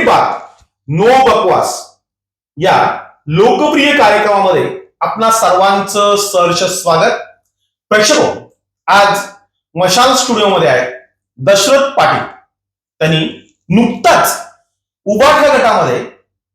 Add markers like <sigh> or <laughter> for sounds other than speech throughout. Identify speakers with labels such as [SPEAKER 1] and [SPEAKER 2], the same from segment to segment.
[SPEAKER 1] थेट बात नो बकवास. या लोकप्रिय कार्यक्रमामध्ये आपणा सर्वांचं सहर्ष स्वागत. प्रेक्षक हो, आज मशाल स्टुडिओमध्ये आहेत दशरथ पाटील. त्यांनी नुकताच उबाठा गटामध्ये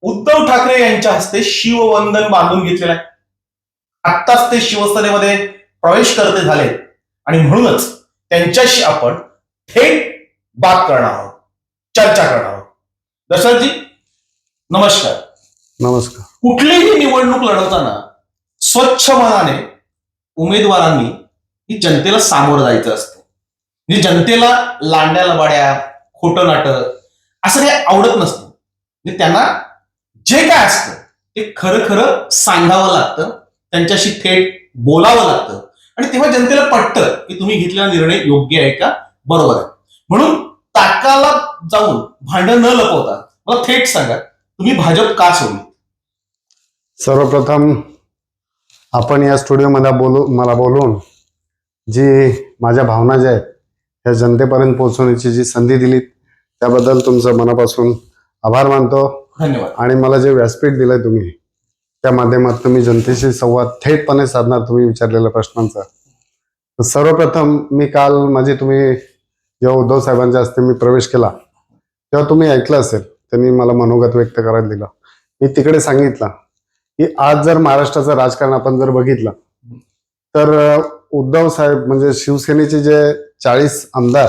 [SPEAKER 1] उद्धव ठाकरे यांच्या हस्ते शिववंदन बांधून घेतलेलं आहे. आत्ताच ते शिवसेनेमध्ये प्रवेश करते झाले. आणि म्हणूनच त्यांच्याशी आपण थेट बात करणार आहोत. चर्चा करणार आहोत. दशरथजी नमस्कार.
[SPEAKER 2] नमस्कार.
[SPEAKER 1] कुठलीही निवडणूक लढवताना स्वच्छ मनाने उमेदवारांनी ही जनतेला सामोरं जायचं असतं. म्हणजे जनतेला लांड्या लबाड्या खोटं नाटक असं काही आवडत नसतं. म्हणजे त्यांना जे काय असतं ते खरं खरं सांगावं लागतं त्यांच्याशी थेट बोलावं लागतं. आणि तेव्हा जनतेला पटतं की तुम्ही घेतलेला निर्णय योग्य आहे का? बरोबर आहे. म्हणून ताकाला जाऊन भांडण न लपवता मला थेट सांगा तुम्ही भाजप का सोडली?
[SPEAKER 2] सर्वप्रथम आपण या स्टुडिओमध्ये बोलू मला बोलून जी माझ्या भावना ज्या आहेत ह्या जनतेपर्यंत पोहोचवण्याची जी संधी दिली त्याबद्दल तुमचं मनापासून आभार मानतो.
[SPEAKER 1] धन्यवाद.
[SPEAKER 2] आणि मला जे व्यासपीठ दिलंय तुम्ही त्या माध्यमातून मी जनतेशी संवाद थेटपणे साधणार तुम्ही विचारलेल्या प्रश्नांचा. तर सर्वप्रथम मी काल माझी तुम्ही जेव्हा उद्धव साहेबांच्या हस्ते मी प्रवेश केला तेव्हा तुम्ही ऐकलं असेल त्यांनी मला मनोगत व्यक्त करायला दिलं. मी तिकडे सांगितलं की आज जर महाराष्ट्राचं राजकारण आपण जर बघितलं तर उद्धव साहेब म्हणजे शिवसेनेचे जे चाळीस आमदार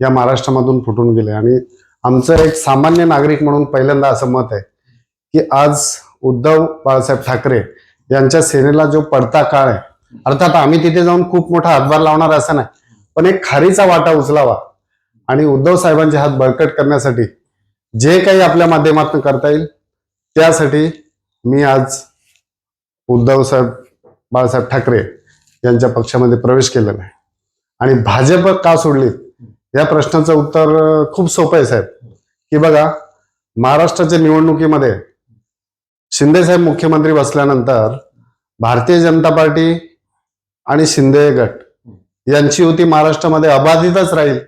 [SPEAKER 2] या महाराष्ट्रामधून फुटून गेले. आणि आमचं एक सामान्य नागरिक म्हणून पहिल्यांदा असं मत आहे की आज उद्धव बाळासाहेब ठाकरे यांच्या सेनेला जो पडता काळ आहे अर्थात आम्ही तिथे जाऊन खूप मोठा हातभार लावणार असं नाही पण एक खारीचा वाटा उचलावा. आणि उद्धव साहेबांचे हात बळकट करण्यासाठी जे काही आपल्या माध्यमातून करता येईल त्यासाठी मी आज उद्धव साहेब बाळासाहेब ठाकरे यांच्या पक्षामध्ये प्रवेश केलेला आहे. आणि भाजप का सोडली या प्रश्नाचं उत्तर खूप सोपं आहे साहेब. की बघा महाराष्ट्राच्या निवडणुकीमध्ये शिंदे साहेब मुख्यमंत्री बसल्यानंतर भारतीय जनता पार्टी आणि शिंदे गट यांची युती महाराष्ट्रामध्ये अबाधितच राहील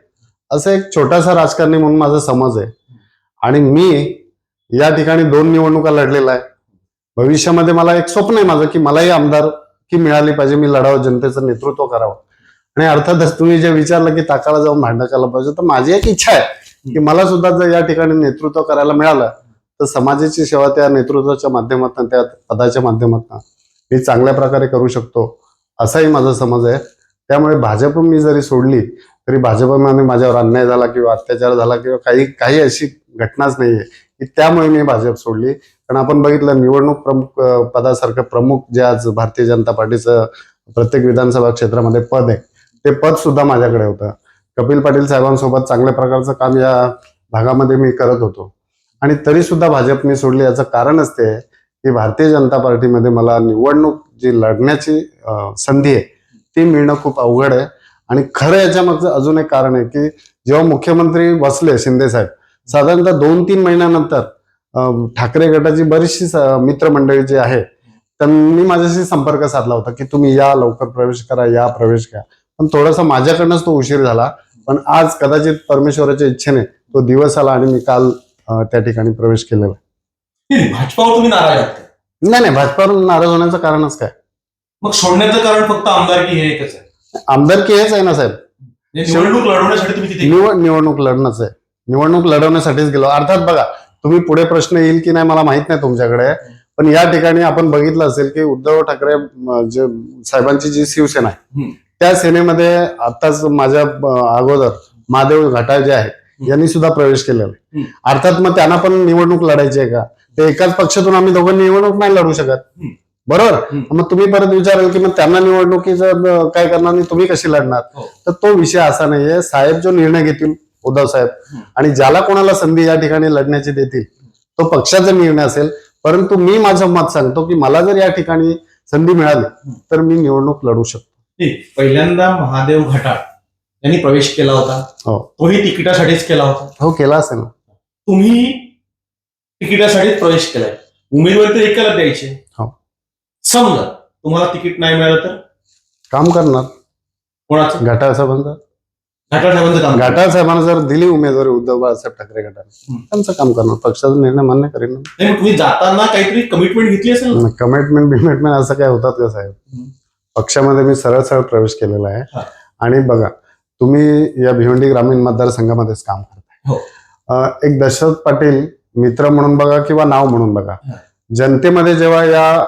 [SPEAKER 2] असं एक छोटासा राजकारणी म्हणून माझा समज आहे. आणि मी या ठिकाणी दोन निवडणुका लढलेला आहे भविष्यामध्ये मला एक स्वप्न आहे माझं की मलाही आमदार की मिळाली पाहिजे मी लढावं जनतेचं नेतृत्व करावं. आणि अर्थातच तुम्ही जे विचारलं की ताकाला जाऊन भांडण करायला पाहिजे तर माझी एक इच्छा आहे की मला सुद्धा जर या ठिकाणी नेतृत्व करायला मिळालं तर समाजाची सेवा त्या नेतृत्वाच्या माध्यमातून त्या पदाच्या माध्यमातून मी चांगल्या प्रकारे करू शकतो असाही माझा समज आहे. त्यामुळे भाजप मी जरी सोडली तरी भाजपमध्ये माझ्यावर अन्याय झाला किंवा अत्याचार झाला किंवा काही काही अशी घटनाच नाहीये. की त्यामुळे मी भाजप सोडली. कारण आपण बघितलं निवडणूक प्रमुख पदासारखं प्रमुख जे आज भारतीय जनता पार्टीचं प्रत्येक विधानसभा क्षेत्रामध्ये पद आहे ते पद सुद्धा माझ्याकडे होतं. कपिल पाटील साहेबांसोबत चांगल्या प्रकारचं काम या भागामध्ये मी करत होतो. आणि तरी सुद्धा भाजप मी सोडली. याचं कारणच ते आहे की भारतीय जनता पार्टीमध्ये मला निवडणूक जी लढण्याची संधी आहे ती मिळणं खूप अवघड आहे. आणि खरं याच्यामागचं अजून एक कारण आहे की जेव्हा मुख्यमंत्री बसले शिंदे साहेब साधारणतः दोन तीन महिन्यानंतर ठाकरे गटाची बरीचशी मित्रमंडळी जी आहे त्यांनी माझ्याशी संपर्क साधला होता की तुम्ही या लवकर प्रवेश करा या प्रवेश घ्या पण थोडासा माझ्याकडनंच तो उशीर झाला. पण आज कदाचित परमेश्वराच्या इच्छेने तो दिवस आला आणि मी काल त्या ठिकाणी प्रवेश केलेला
[SPEAKER 1] भाजपावर तुम्ही नाराज आहात
[SPEAKER 2] नाही नाही भाजपावर नाराज होण्याचं कारणच काय?
[SPEAKER 1] मग सोडण्याचं कारण फक्त आमदारकी हे एकच आहे?
[SPEAKER 2] आमदारकी हेच आहे ना साहेब.
[SPEAKER 1] म्हणजे निवडणूक लढवण्यासाठी तुम्ही
[SPEAKER 2] निवडणूक लढणंच आहे. निवडणूक लढवण्यासाठीच गेलो अर्थात बघा तुम्ही पुढे प्रश्न येईल की नाही मला माहीत नाही तुमच्याकडे पण या ठिकाणी आपण बघितलं असेल की उद्धव ठाकरे जे साहेबांची जी शिवसेना आहे. त्या सेनेमध्ये आताच माझ्या अगोदर महादेव घाटाळ जे आहे यांनी सुद्धा प्रवेश केलेला. अर्थात मग त्यांना पण निवडणूक लढायची आहे का ते एकाच पक्षातून आम्ही दोघांनी निवडणूक नाही लढू शकत. बरोबर. मग तुम्ही परत विचाराल की मग त्यांना निवडणुकीचं काय करणार आणि तुम्ही कशी लढणार
[SPEAKER 1] हो.
[SPEAKER 2] तर तो विषय असा नाहीये साहेब जो निर्णय घेतील उद्धव साहेब. आणि ज्याला कोणाला संधी या ठिकाणी लढण्याची देतील तो पक्षाचा निर्णय असेल. परंतु मी माझं मत सांगतो की मला जर या ठिकाणी संधी मिळाली तर मी निवडणूक लढू शकतो.
[SPEAKER 1] पहिल्यांदा महादेव घटाळ यांनी प्रवेश केला होता.
[SPEAKER 2] हो.
[SPEAKER 1] तोही तिकिटासाठीच केला होता.
[SPEAKER 2] हो केला असेल
[SPEAKER 1] तुम्ही तिकिटासाठीच प्रवेश केलाय. उमेदवारी तर एकाला द्यायचे.
[SPEAKER 2] हो.
[SPEAKER 1] समजा तुम्हाला तिकीट नाही मिळालं तर?
[SPEAKER 2] काम करणार.
[SPEAKER 1] कोणाचं?
[SPEAKER 2] घाटा असं म्हणतात
[SPEAKER 1] घाटाळ साहेबांचं काम
[SPEAKER 2] घाटाळ साहेबांना जर दिली उमेदवारी उद्धव बाळासाहेब ठाकरे गटाने. त्यांचं काम करणार पक्षाचा निर्णय मान्य करेन
[SPEAKER 1] नाही मग तुम्ही जाताना काहीतरी कमिटमेंट घेतली असेल ना
[SPEAKER 2] कमिटमेंट बिमिटमेंट असं काय होतात का साहेब
[SPEAKER 1] हम्म.
[SPEAKER 2] पक्षामध्ये मी सरळ सरळ प्रवेश केलेला आहे. आणि बघा तुम्ही या भिवंडी ग्रामीण मतदारसंघामध्येच काम करताय
[SPEAKER 1] हो.
[SPEAKER 2] अं, एक दशरथ पाटील मित्र म्हणून बघा किंवा नाव म्हणून बघा
[SPEAKER 1] हा.
[SPEAKER 2] जनतेमध्ये जेव्हा या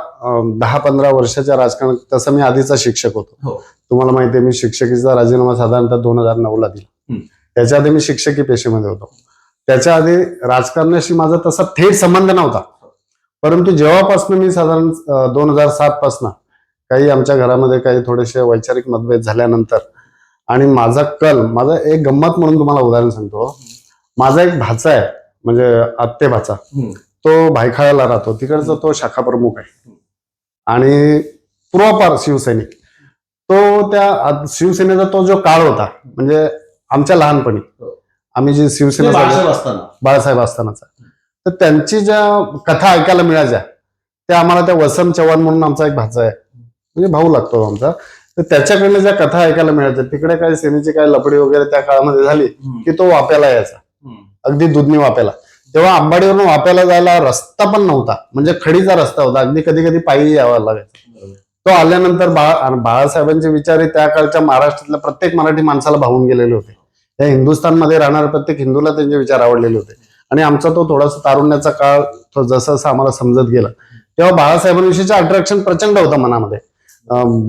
[SPEAKER 2] दहा पंधरा वर्षाच्या राजकारणात तसं मी आधीचा शिक्षक होतो.
[SPEAKER 1] हो.
[SPEAKER 2] तुम्हाला माहिती आहे मी शिक्षकीचा राजीनामा साधारणतः दोन हजार नऊ ला दिला. त्याच्या आधी मी शिक्षकी पेशेमध्ये होतो. त्याच्या आधी राजकारणाशी माझा तसा थेट संबंध नव्हता. परंतु जेव्हापासून मी साधारण दोन हजार सात पासन काही आमच्या घरामध्ये काही थोडेसे वैचारिक मतभेद झाल्यानंतर आणि माझा कल माझा एक गंमत म्हणून तुम्हाला उदाहरण सांगतो. माझा एक भाचा आहे म्हणजे आत्ते भाचा. तो भायखळ्याला राहतो. तिकडचा तो शाखा प्रमुख आहे. आणि पूर्वापार शिवसैनिक. तो त्या शिवसेनेचा तो जो काळ होता म्हणजे आमच्या लहानपणी. आम्ही जी शिवसेना
[SPEAKER 1] तुम्ही बाळासाहेब असताना.
[SPEAKER 2] बाळासाहेब असतानाचा. तर त्यांची ज्या कथा ऐकायला मिळायच्या त्या आम्हाला त्या वसंत चव्हाण म्हणून आमचा एक भाचा आहे. म्हणजे भाऊ लागतो आमचा. तर त्याच्याकडनं ज्या कथा ऐकायला मिळायच्या तिकडे काय सेनेची काय लपडी वगैरे त्या काळामध्ये झाली. की तो वाप्याला यायचा. अगदी दुधनी वाप्याला. तेव्हा आंबाडीवरून वाप्याला जायला रस्ता पण नव्हता. म्हणजे खडीचा रस्ता होता. अगदी कधी कधी पायी यावा
[SPEAKER 1] लागेल
[SPEAKER 2] तो आल्यानंतर बाळा बाळासाहेबांचे विचार हे त्या काळच्या महाराष्ट्रातल्या प्रत्येक मराठी माणसाला भावून गेलेले होते. त्या हिंदुस्थानमध्ये राहणाऱ्या प्रत्येक हिंदूला त्यांचे विचार आवडलेले होते. आणि आमचा तो थोडासा तारुण्याचा काळ तो जसं जसं आम्हाला समजत गेला तेव्हा बाळासाहेबांविषयीचं अट्रॅक्शन प्रचंड होतं मनामध्ये.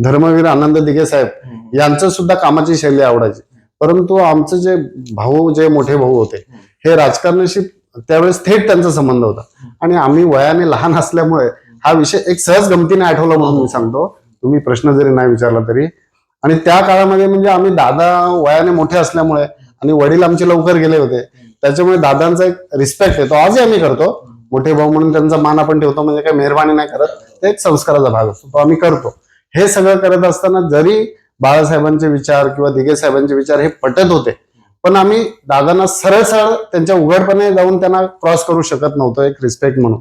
[SPEAKER 2] धर्मवीर आनंद दिघे साहेब यांचं सुद्धा कामाची शैली आवडायची. परंतु आमचे जे भाऊ जे मोठे भाऊ होते हे राजकारणाशी त्यावेळेस थेट त्यांचा संबंध होता. आणि आम्ही वयाने लहान असल्यामुळे हा विषय एक सहज गमतीने आठवला म्हणून मी सांगतो. तुम्ही प्रश्न जरी नाही विचारला तरी. आणि त्या काळामध्ये म्हणजे आम्ही दादा वयाने मोठे असल्यामुळे आणि वडील आमचे लवकर गेले होते. त्याच्यामुळे दादांचा एक रिस्पेक्ट आहे तो आजही आम्ही करतो. मोठे भाऊ म्हणून त्यांचा मान आपण ठेवतो. म्हणजे काही मेहरबानी नाही करत. ते एक संस्काराचा भाग असतो. तो आम्ही करतो. हे सगळं करत असताना जरी बाळासाहेबांचे विचार किंवा दिगे साहेबांचे विचार हे पटत होते. पण आम्ही दादांना सरळ सरळ त्यांच्या उघडपणे जाऊन त्यांना क्रॉस करू शकत नव्हतो एक रिस्पेक्ट म्हणून.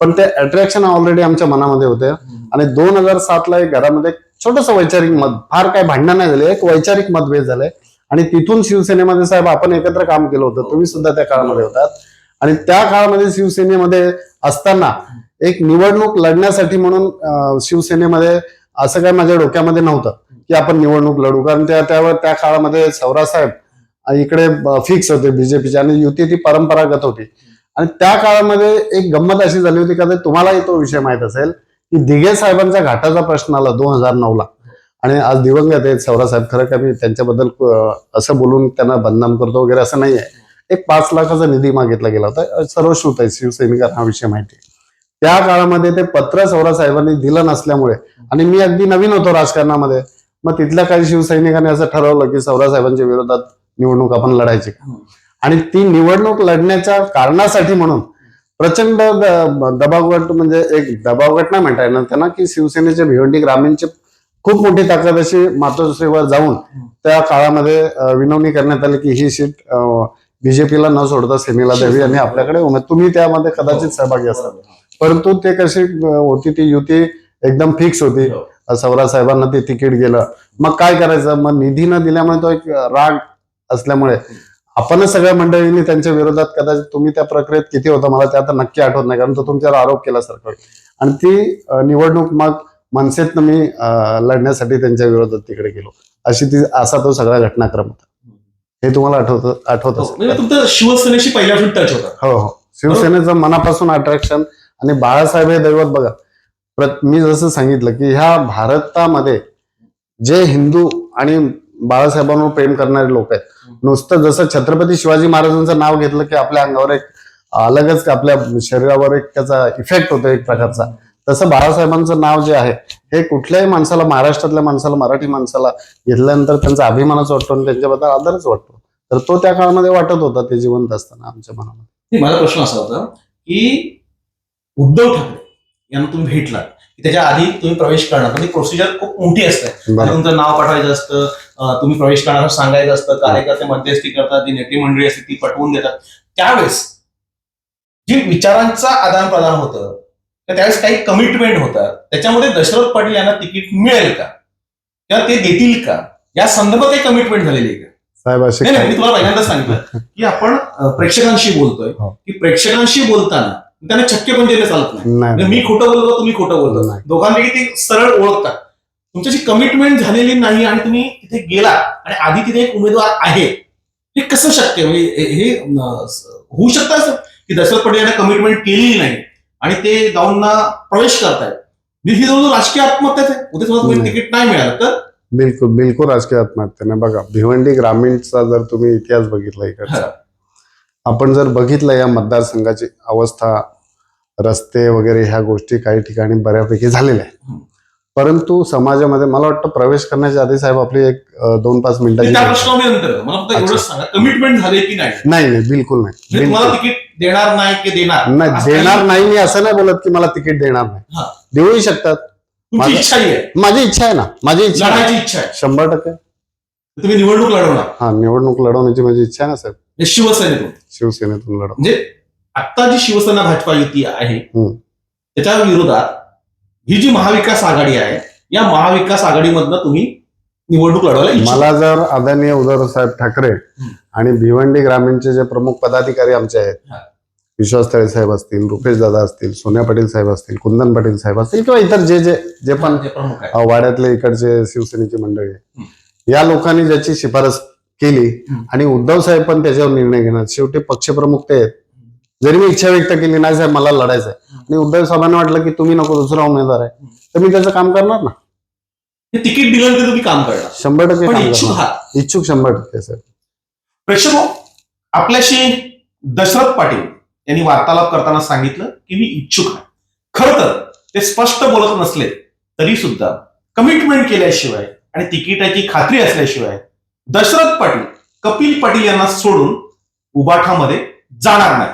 [SPEAKER 2] पण ते अट्रॅक्शन ऑलरेडी आमच्या मनामध्ये होते. आणि दोन हजार सातला एक घरामध्ये छोटस वैचारिक मत फार काय भांडण नाही झाले एक वैचारिक मतभेद झाले. आणि तिथून शिवसेनेमध्ये साहेब आपण एकत्र काम केलं होतं तुम्ही सुद्धा त्या काळामध्ये होतात. आणि त्या काळामध्ये शिवसेनेमध्ये असताना एक निवडणूक लढण्यासाठी म्हणून शिवसेनेमध्ये असं काय माझ्या डोक्यामध्ये नव्हतं की आपण निवडणूक लढू. कारण त्या त्यावर त्या काळामध्ये सौरा साहेब इकडे फिक्स होते बीजेपीचे आणि युती ती परंपरागत होती. आणि त्या काळामध्ये एक गंमत अशी झाली होती का तुम्हालाही तो विषय माहीत असेल की दिघे साहेबांचा घाटाचा प्रश्न आला दोन हजार नऊला. आणि आज दिवंगत आहेत सौरा साहेब खरं का मी त्यांच्याबद्दल असं बोलून त्यांना बदनाम करतो वगैरे असं नाही आहे एक पाच लाखाचा निधी मागितला गेला होता सर्वश्रुत आहे शिवसैनिकांना हा विषय माहिती त्या काळामध्ये ते पत्र सौरा साहेबांनी दिलं नसल्यामुळे आणि मी अगदी नवीन होतो राजकारणामध्ये मग तिथल्या काही शिवसैनिकांनी असं ठरवलं की सौरा साहेबांच्या विरोधात निवडणूक आपण लढायची. का आणि ती निवडणूक लढण्याच्या कारणासाठी म्हणून प्रचंड दबावगट म्हणजे एक दबावगट नाही म्हणता येणार त्यांना की शिवसेनेचे भिवंडी ग्रामीणचे खूप मोठी ताकद अशी मातोश्रीवर जाऊन त्या काळामध्ये विनवणी करण्यात आली की ही सीट बीजेपीला न सोडता सेनेला द्यावी आणि आपल्याकडे तुम्ही त्यामध्ये कदाचित सहभागी असाल. परंतु ते कशी होती ती युती एकदम फिक्स होती.
[SPEAKER 1] हो.
[SPEAKER 2] सौरा साहेबांना ते तिकीट गेलं. मग काय करायचं? मग निधी न दिल्यामुळे तो एक राग असल्यामुळे आपणच सगळ्या मंडळींनी त्यांच्या विरोधात कदाचित तुम्ही त्या प्रक्रियेत किती होता मला ते आता नक्की आठवत नाही कारण तो तुमच्यावर आरोप केल्यासारखं होईल आणि ती निवडणूक मग मनसेतनं मी लढण्यासाठी त्यांच्या विरोधात तिकडे गेलो. अशी ती असा तो सगळा घटनाक्रम होता. हे तुम्हाला आठवत आठवत
[SPEAKER 1] हो. म्हणजे शिवसेनेशी पहिल्यापासून टच होता.
[SPEAKER 2] हो हो. शिवसेनेचं मनापासून अट्रॅक्शन आणि बाळासाहेब हे दैवत बघा. मी जसं सांगितलं की ह्या भारतामध्ये जे हिंदू आणि बाळासाहेबांवर प्रेम करणारे लोक आहेत. नुसतं जसं छत्रपती शिवाजी महाराजांचं नाव घेतलं की आपल्या अंगावर एक अलगच आपल्या शरीरावर एक त्याचा इफेक्ट होतो एक प्रकारचा. तसं बाळासाहेबांचं नाव जे आहे हे कुठल्याही माणसाला महाराष्ट्रातल्या माणसाला मराठी माणसाला घेतल्यानंतर त्यांचा अभिमानच वाटतो आणि त्यांच्याबद्दल आदरच वाटतो. तर तो त्या काळामध्ये वाटत होता ते जिवंत असताना आमच्या मनामध्ये.
[SPEAKER 1] माझा प्रश्न असा होता की उद्धव ठाकरे यांना तुम्ही भेटला त्याच्या आधी तुम्ही प्रवेश करणार पण ती प्रोसिजर खूप मोठी असते. तुमचं नाव पाठवायचं असतं तुम्ही प्रवेश करणार सांगायचं असतं कार्यकर्ते मध्यस्थी करतात जी नेते मंडळी असते ती पटवून देतात. त्यावेळेस जी विचारांचं आदान प्रदान होतं तर त्यावेळेस काही कमिटमेंट होतात त्याच्यामध्ये दशरथ पाटील यांना तिकीट मिळेल का? किंवा ते देतील का? या संदर्भात काही कमिटमेंट झालेली आहे का?
[SPEAKER 2] साहेब असे
[SPEAKER 1] मी तुम्हाला पहिल्यांदा सांगितलं <laughs> की आपण प्रेक्षकांशी बोलतोय.
[SPEAKER 2] हो.
[SPEAKER 1] की प्रेक्षकांशी बोलताना त्यांना चक्के पण दिले चालत नाही. म्हणजे मी खोटं बोलतो तुम्ही खोटं बोलतो
[SPEAKER 2] नाही.
[SPEAKER 1] दोघांपैकी ते सरळ ओळखतात. तुमच्याशी कमिटमेंट झालेली नाही आणि तुम्ही तिथे गेला आणि आधी तिथे एक उमेदवार आहे हे कसं शक्य? म्हणजे हे- होऊ शकतं असं? की दशरथ पटेल यांना कमिटमेंट केलेली नाही आणि ते जाऊन प्रवेश करतायत. ही जवळ राजकीय आत्महत्याच आहे. उद्या समजा तुम्ही
[SPEAKER 2] नाही.
[SPEAKER 1] तिकीट नाही मिळालं तर?
[SPEAKER 2] बिलकुल बिलकुल राजकीय आत्महत्याने बघा भिवंडी ग्रामीणचा जर तुम्ही इतिहास बघितला इकडचा आपण जर बघितलं या मतदारसंघाची अवस्था रस्ते वगैरे ह्या गोष्टी काही ठिकाणी बऱ्यापैकी झालेल्या आहेत. परंतु समाजामध्ये मला वाटतं प्रवेश करण्याच्या आधी साहेब आपली एक दोन पाच मिनिटाची
[SPEAKER 1] कमिटमेंट झाले की नाही?
[SPEAKER 2] नाही नाही बिलकुल नाही.
[SPEAKER 1] म्हणजे. तिकीट देणार नाही की देणार?
[SPEAKER 2] नाही देणार नाही मी असं नाही बोलत की मला तिकीट देणार नाही.
[SPEAKER 1] हा.
[SPEAKER 2] देऊही शकतात. माझं-
[SPEAKER 1] इच्छाही आहे.
[SPEAKER 2] माझी इच्छा आहे ना. माझी इच्छा आहे.
[SPEAKER 1] लढायची इच्छा आहे.
[SPEAKER 2] शंभर टक्के.
[SPEAKER 1] तुम्ही निवडणूक लढवणार.
[SPEAKER 2] हा निवडणूक लढवण्याची माझी इच्छा आहे ना साहेब.
[SPEAKER 1] हे शिवसेनेतून.
[SPEAKER 2] शिवसेनेतून लढव
[SPEAKER 1] म्हणजे आता जी शिवसेना भाजपा युती आहे. त्याच्या विरोधात ही जी महाविकास आघाडी आहे या महाविकास आघाडीमधनं तुम्ही निवडणूक लढवायला
[SPEAKER 2] मला जर आदरणीय उद्धव साहेब ठाकरे. आणि भिवंडी ग्रामीणचे जे प्रमुख पदाधिकारी आमचे आहेत. विश्वास तळे साहेब असतील रुपेश दादा असतील सोन्या पाटील साहेब असतील कुंदन पाटील साहेब असतील किंवा इतर जे जे जे पण वाड्यातले इकडचे शिवसेनेची मंडळी. या लोकांनी ज्याची शिफारस केली. आणि उद्धव साहेब पण त्याच्यावर निर्णय घेणार शेवटी पक्षप्रमुख ते आहेत जरी मी इच्छा व्यक्त केली नाही साहेब मला लढायचं आहे आणि उद्धव साहेबांना वाटलं की तुम्ही नको दुसरा उमेदवार आहे. तर मी त्याचं काम करणार ना?
[SPEAKER 1] तिकीट दिलं तर तुम्ही काम करणार.
[SPEAKER 2] शंभर टक्के काम करणार. इच्छुक शंभर टक्के साहेब.
[SPEAKER 1] प्रेक्षक हो, आपल्याशी दशरथ पाटील यांनी वार्तालाप करताना सांगितलं की मी इच्छुक आहे. खर तर ते स्पष्ट बोलत नसले तरी सुद्धा कमिटमेंट केल्याशिवाय आणि तिकिटाची खात्री असल्याशिवाय दशरथ पाटील कपिल पाटील यांना सोडून उबाठामध्ये जाणार नाही.